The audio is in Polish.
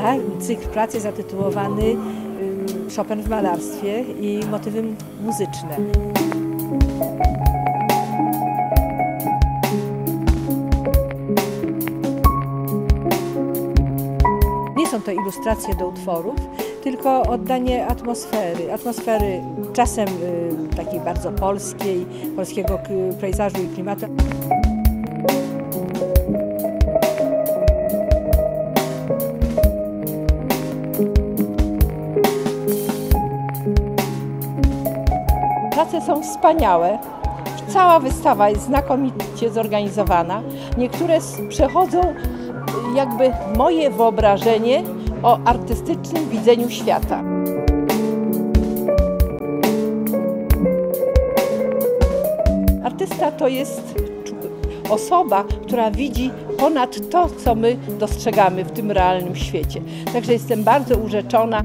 Tak, cykl pracy zatytułowany Chopin w malarstwie i motywy muzyczne. Nie są to ilustracje do utworów, tylko oddanie atmosfery. Atmosfery czasem takiej bardzo polskiej, polskiego pejzażu i klimatu. Prace są wspaniałe. Cała wystawa jest znakomicie zorganizowana. Niektóre przechodzą y, jakby moje wyobrażenie o artystycznym widzeniu świata. Artysta to jest osoba, która widzi ponad to, co my dostrzegamy w tym realnym świecie. Także jestem bardzo urzeczona.